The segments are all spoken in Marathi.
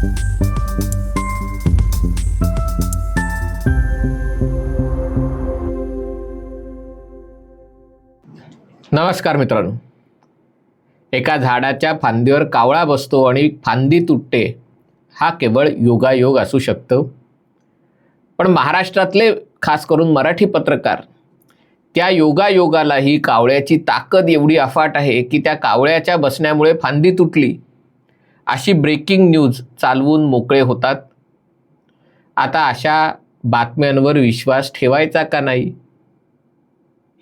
नमस्कार मित्रांनो. एका झाडाच्या फांदीवर कावळा बसतो आणि फांदी तुटते हा केवळ योगायोग असू शकतो. पण महाराष्ट्रातले खास करून मराठी पत्रकार त्या योगायोगालाही कावळ्याची ताकद एवढी अफाट आहे की त्या कावळ्याच्या बसण्यामुळे फांदी तुटली. अशी ब्रेकिंग न्यूज चालवून मोकळे होतात. आता अशा बातम्यांवर विश्वास ठेवायचा का नाही?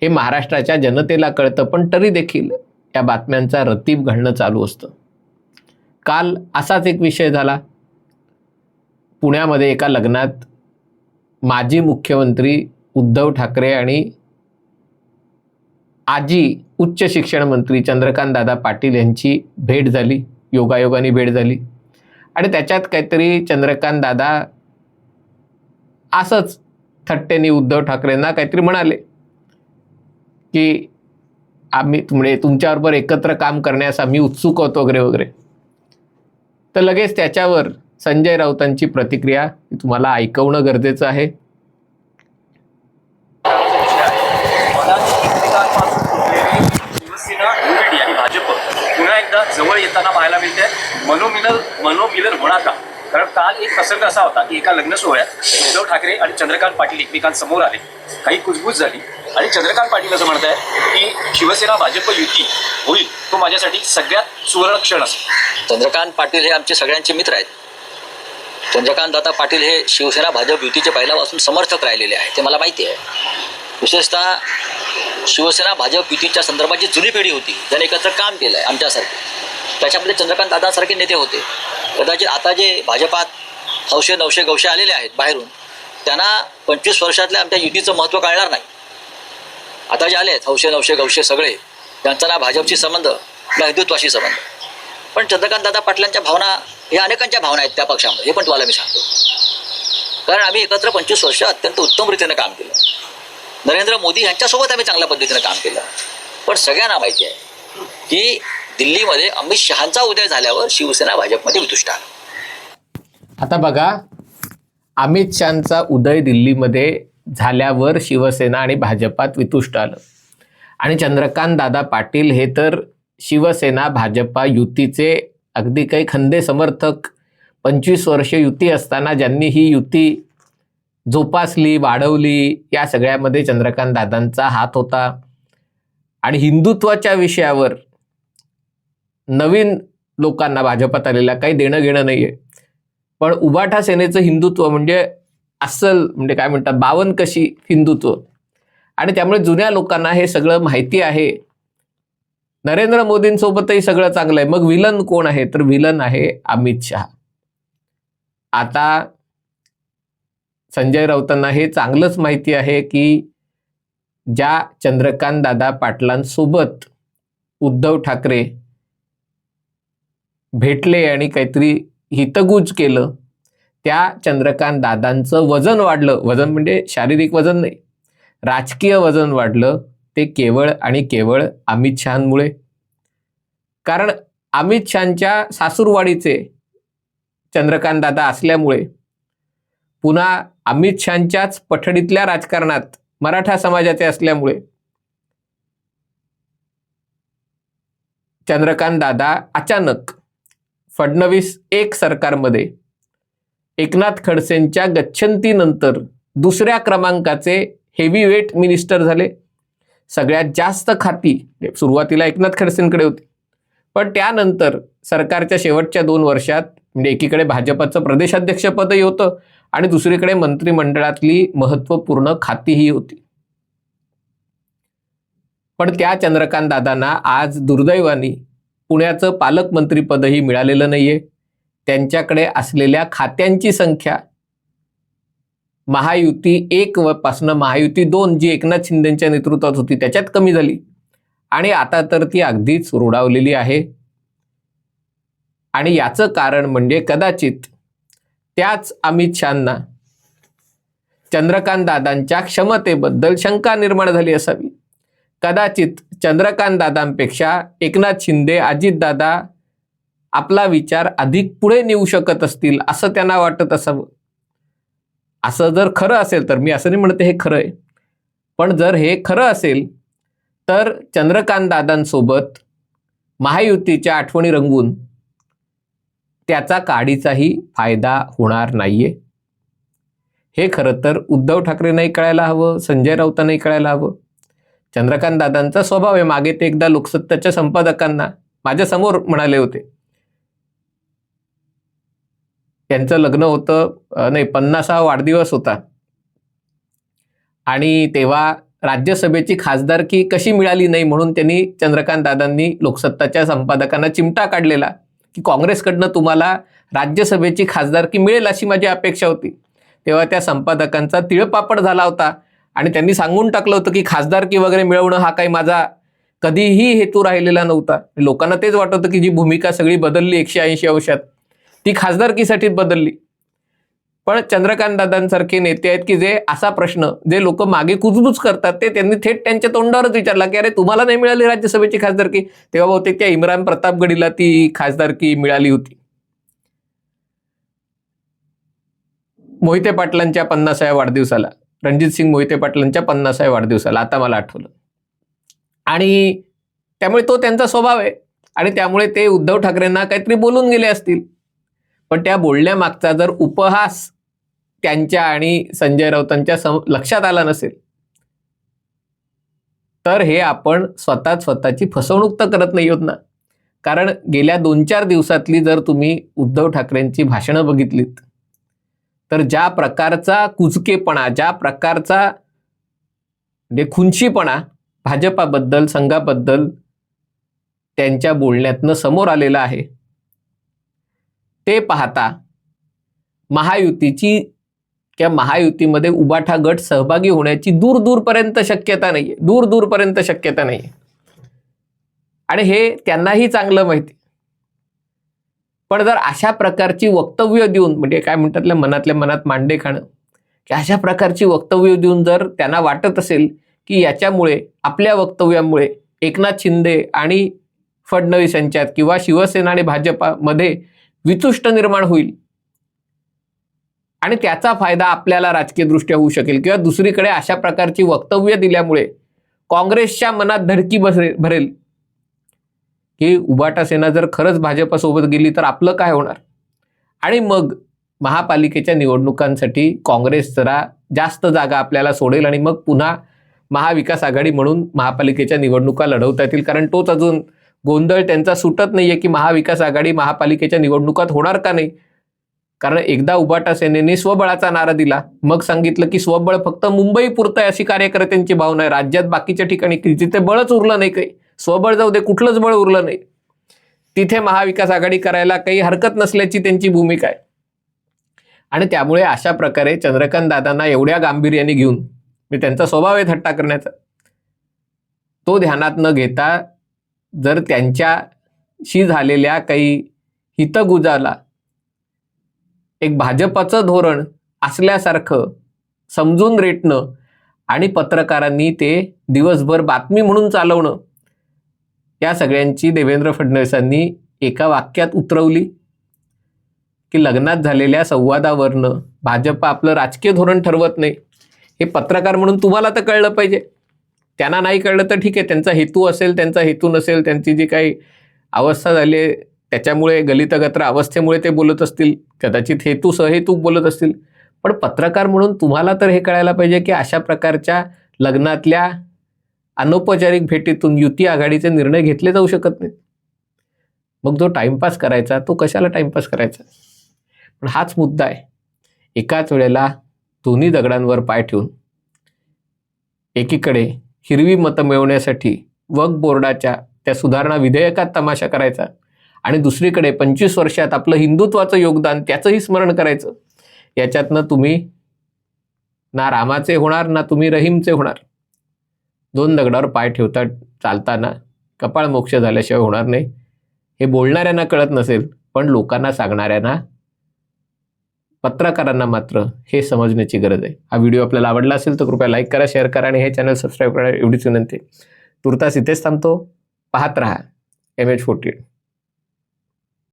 हे महाराष्ट्राच्या जनतेला कळतं पण तरी देखील या बातम्यांचा रतीब घालणं चालू असतं. काल असाच एक विषय झाला. पुण्यामध्ये एका लग्नात माजी मुख्यमंत्री उद्धव ठाकरे आणि आजी उच्च शिक्षण मंत्री चंद्रकांत दादा पाटील यांची भेट झाली. योगायोगाने भेट झाली. आणि त्याच्यात काहीतरी चंद्रकांत दादा असंच थट्टेने उद्धव ठाकरेंना काहीतरी म्हणाले की आम्ही म्हणजे तुमच्याबरोबर एकत्र काम करण्यास आम्ही उत्सुक होतो वगैरे वगैरे. तर लगेच त्याच्यावर संजय राऊतांची प्रतिक्रिया तुम्हाला ऐकवणं गरजेचं आहे मला एकमेकांपासून फुटलेली शिवसेना युनिटी आणि भाजप पुन्हा एकदा येताना पाहायला मिळते. मनोमिलन मनोमिलन होणार का कारण काल एक प्रसंग असा होता की एका लग्न सोहळ्यात उद्धव ठाकरे आणि चंद्रकांत पाटील एकमेकांसमोर आले. काही कुजबूज झाली. आणि चंद्रकांत पाटील असं म्हणत आहे की शिवसेना भाजप युती होईल. तो माझ्यासाठी सगळ्यात सुवर्ण क्षण असेल. चंद्रकांत पाटील हे आमचे सगळ्यांचे मित्र आहेत. चंद्रकांत दादा पाटील हे शिवसेना भाजप युतीचे पहिल्यापासून समर्थक राहिलेले आहे ते मला माहिती आहे. विशेषतः शिवसेना भाजप युतीच्या संदर्भात जी जुनी पिढी होती. ज्याने एकत्र काम केलं आहे आमच्यासारखी. त्याच्यामध्ये चंद्रकांत दादासारखे नेते होते. कदाचित आता जे भाजपात हौशे नवशे गवशे आलेले आहेत बाहेरून त्यांना पंचवीस वर्षातल्या आमच्या युतीचं महत्त्व कळणार नाही. आता जे आले आहेत हौशे नवशे गवशे सगळे त्यांचा ना भाजपशी संबंध ना हिंदुत्वाशी संबंध. पण चंद्रकांत दादा पाटलांच्या भावना ह्या अनेकांच्या भावना आहेत त्या पक्षामध्ये हे पण तुम्हाला मी सांगतो. कारण आम्ही एकत्र पंचवीस वर्ष अत्यंत उत्तम रीतीनं काम केलं. नरेंद्र मोदी यांच्यासोबत आम्ही चांगल्या पद्धतीनं काम केलं. पण सगळ्यांना माहिती आहे की दिल्लीमध्ये अमित शहांचा उदय झाल्यावर शिवसेना भाजपमध्ये वितुष्ट आला आता बघा अमित शहाचा उदय दिल्लीमध्ये झाल्यावर शिवसेना आणि भाजपात वितुष्ट आलं. आणि चंद्रकांत दादा पाटील हे तर शिवसेना भाजपा युतीचे अगदी काही खंदे समर्थक पंचवीस वर्ष युती असताना ज्यांनी ही युती जोपासली वाढवली या सगळ्यामध्ये चंद्रकांत दादांचा हात होता. आणि हिंदुत्वाच्या विषयावर नवीन लोकांना भाजपात आलेल्या काही देणं घेणं नाही आहे पण उबाठा सेनेचं हिंदुत्व म्हणजे अस्सल म्हणजे काय म्हणतात बावन कशी हिंदुत्व. आणि त्यामुळे जुन्या लोकांना हे सगळं माहिती आहे. नरेंद्र मोदींसोबतही सगळं चांगलं आहे मग विलन कोण आहे? तर विलन आहे अमित शहा. आता संजय राऊतांना हे चांगलंच माहिती आहे की ज्या चंद्रकांत दादा पाटलांसोबत उद्धव ठाकरे भेटले आणि काहीतरी हितगुज केलं त्या चंद्रकांत दादांचं वजन वाढलं. वजन म्हणजे शारीरिक वजन नाही राजकीय वजन वाढलं. ते केवळ आणि केवळ अमित शहांमुळे. कारण अमित शहांच्या सासूरवाडीचे चंद्रकांत दादा असल्यामुळे पुन्हा अमित शहांच्याच पठडीतल्या राजकारणात मराठा समाजाचे असल्यामुळे चंद्रकांत दादा अचानक फडणवीस एक सरकारमध्ये एकनाथ खडसेंच्या गच्छंतीनंतर दुसऱ्या क्रमांकाचे हेवीवेट मिनिस्टर झाले. सगळ्यात जास्त खाती म्हणजे सुरुवातीला एकनाथ खडसेंकडे होती. पण त्यानंतर सरकारच्या शेवटच्या दोन वर्षात म्हणजे एकीकडे भाजपचं प्रदेशाध्यक्षपदही होतं आणि दुसरीकडे मंत्रिमंडळातली महत्त्वपूर्ण खातीही होती. पण त्या चंद्रकांत दादांना आज दुर्दैवानी पुण्याचं पालकमंत्रीपदही मिळालेलं नाहीये. त्यांच्याकडे असलेल्या खात्यांची संख्या महायुती एक पासनं महायुती दोन जी एकनाथ शिंदेच्या नेतृत्वात होती त्याच्यात कमी झाली. आणि आता तर ती अगदीच रुडावलेली आहे. आणि याचं कारण म्हणजे कदाचित त्याच अमित शहांना चंद्रकांत दादांच्या क्षमतेबद्दल शंका निर्माण झाली असावी. कदाचित चंद्रकांत दादांपेक्षा एकनाथ शिंदे अजितदादा आपला विचार अधिक पुढे नेऊ शकत असतील असं त्यांना वाटत असावं. असं जर खरं असेल तर मी असं नाही म्हणते हे खरं आहे. पण जर हे खरं असेल तर चंद्रकांत दादांसोबत महायुतीच्या आठवणी रंगून त्याचा काडीचाही फायदा होणार नाहीये. हे खरं तर उद्धव ठाकरेंनाही कळायला हवं संजय राऊतांनाही कळायला हवं. चंद्रकांत दादांचा स्वभाव आहे. मागे ते एकदा लोकसत्ताच्या संपादकांना माझ्यासमोर म्हणाले होते. त्यांचं लग्न होतं नाही पन्नासा वाढदिवस होता. आणि तेव्हा राज्यसभेची खासदारकी कशी मिळाली नाही म्हणून त्यांनी चंद्रकांत दादांनी लोकसत्ताच्या संपादकांना चिमटा काढलेला की काँग्रेसकडनं तुम्हाला राज्यसभेची खासदारकी मिळेल अशी माझी अपेक्षा होती. तेव्हा त्या संपादकांचा तिळपापड झाला होता. आणि त्यांनी सांगून टाकलं होतं की खासदारकी वगैरे मिळवणं हा काही माझा कधीही हेतू राहिलेला नव्हता. लोकांना तेच वाटत होतं की जी भूमिका सगळी बदलली एकशे ऐंशी अंशात ती खासदारकीसाठीच बदलली. पण चंद्रकांत दादांसारखे नेते आहेत की जे असा प्रश्न जे लोक मागे कुजबूज करतात ते त्यांनी थेट त्यांच्या तोंडावरच विचारला की अरे तुम्हाला नाही मिळाली राज्यसभेची खासदारकी? तेव्हा बहुतेक त्या इम्रान प्रतापगडीला ती खासदारकी मिळाली होती. मोहिते पाटलांच्या पन्नासाव्या वाढदिवसाला. रणजित सिंग मोहिते पाटलांच्या पन्नासाव्या वाढदिवसाला आता मला आठवलं. आणि त्यामुळे तो त्यांचा स्वभाव आहे. आणि त्यामुळे ते उद्धव ठाकरेंना काहीतरी बोलून गेले असतील. पण त्या बोलण्यामागचा जर उपहास त्यांच्या आणि संजय राऊतांच्या सम लक्षात आला नसेल तर हे आपण स्वतःच स्वतःची फसवणूक तर करत नाही आहोत ना. कारण गेल्या दोन चार दिवसातली जर तुम्ही उद्धव ठाकरेंची भाषणं बघितलीत तर ज्या प्रकारचा कुचकेपणा ज्या प्रकारचा म्हणजे खुंचीपणा भाजपाबद्दल संघाबद्दल त्यांच्या बोलण्यातनं समोर आलेलं आहे ते पाहता महायुतीची किंवा महायुतीमध्ये उबाठा गट सहभागी होण्याची दूर दूरपर्यंत शक्यता नाही आहे दूर दूरपर्यंत शक्यता नाही आहे आणि हे त्यांनाही चांगलं माहिती. पण जर अशा प्रकारची वक्तव्य देऊन म्हणजे काय म्हणतात मनातल्या मनात मांडे खाणं की अशा प्रकारची वक्तव्य देऊन जर त्यांना वाटत असेल की याच्यामुळे आपल्या वक्तव्यामुळे एकनाथ शिंदे आणि फडणवीस यांच्यात किंवा शिवसेना आणि भाजपामध्ये वितुष्ट निर्माण होईल. आणि त्याचा फायदा आपल्याला राजकीयदृष्ट्या होऊ शकेल. किंवा दुसरीकडे अशा प्रकारची वक्तव्य दिल्यामुळे काँग्रेसच्या मनात धडकी बसेल भरेल. की उबाटा सेना जर खरंच भाजपासोबत गेली तर आपलं काय होणार? आणि मग महापालिकेच्या निवडणुकांसाठी काँग्रेस जरा जास्त जागा आपल्याला सोडेल आणि मग पुन्हा महाविकास आघाडी म्हणून महापालिकेच्या निवडणुका लढवता येतील. कारण तोच अजून गोंधळ त्यांचा सुटत नाही आहे की महाविकास आघाडी महापालिकेच्या निवडणुकात होणार का नाही? कारण एकदा उबाटा सेनेने स्वबळाचा नारा दिला. मग सांगितलं की स्वबळ फक्त मुंबई पुरतं आहे अशी कार्यकर्त्यांची भावना आहे. राज्यात बाकीच्या ठिकाणी जिथे बळच उरलं नाही काही. स्वबळ जाऊ दे कुठलंच बळ उरलं नाही. तिथे महाविकास आघाडी करायला काही हरकत नसल्याची त्यांची भूमिका आहे. आणि त्यामुळे अशा प्रकारे चंद्रकांत दादांना एवढ्या गांभीर्याने घेऊन मी त्यांचा स्वभाव आहे थट्टा करण्याचा. तो ध्यानात न घेता जर त्यांच्याशी झालेल्या काही हितगुजाला एक भाजपाचं धोरण असल्यासारखं समजून रेटणं आणि पत्रकारांनी ते दिवसभर बातमी म्हणून चालवणं या सगळ्यांची देवेंद्र फडणवीसांनी एका वाक्यात उतरवली की लग्नात झालेल्या संवादावरनं भाजप आपलं राजकीय धोरण ठरवत नाही. हे पत्रकार म्हणून तुम्हाला तर कळलं पाहिजे. त्यांना नाही कळलं तर ठीक आहे. त्यांचा हेतू असेल त्यांचा हेतू नसेल त्यांची जी काही अवस्था झाली आहे त्याच्यामुळे गलितगत्र अवस्थेमुळे ते बोलत असतील कदाचित हेतू सहेतू बोलत असतील. पण पत्रकार म्हणून तुम्हाला तर हे कळायला पाहिजे की अशा प्रकारच्या लग्नातल्या अनौपचारिक भेटीतून युती आघाडीचे निर्णय घेतले जाऊ शकत नाहीत. मग जो टाइमपास करायचा तो कशाला टाइमपास करायचा? पण हाच मुद्दा आहे. एकाच वेळेला दोन्ही दगडांवर पाय ठेवून एकीकडे हिरवी मतं मिळवण्यासाठी वक बोर्डाच्या त्या सुधारणा विधेयकात तमाशा करायचा आणि दुसरीकडे पंचवीस वर्षात आपलं हिंदुत्वाचं योगदान त्याचंही स्मरण करायचं. याच्यातनं तुम्ही ना रामाचे होणार ना तुम्ही रहीमचे होणार. दोन दगडावर पाय ठेवता चालताना कपाळ मोक्ष झाल्याशिवाय होणार नाही. हे बोलणाऱ्यांना कळत नसेल पण लोकांना सांगणाऱ्यांना पत्रकारांना मात्र हे समजण्याची गरज आहे. हा व्हिडिओ आपल्याला आवडला असेल तर कृपया लाईक करा शेअर करा आणि हे चॅनल सबस्क्राईब करा एवढीच विनंती. तुर्तास इथेच थांबतो. पाहत राहा. M H forty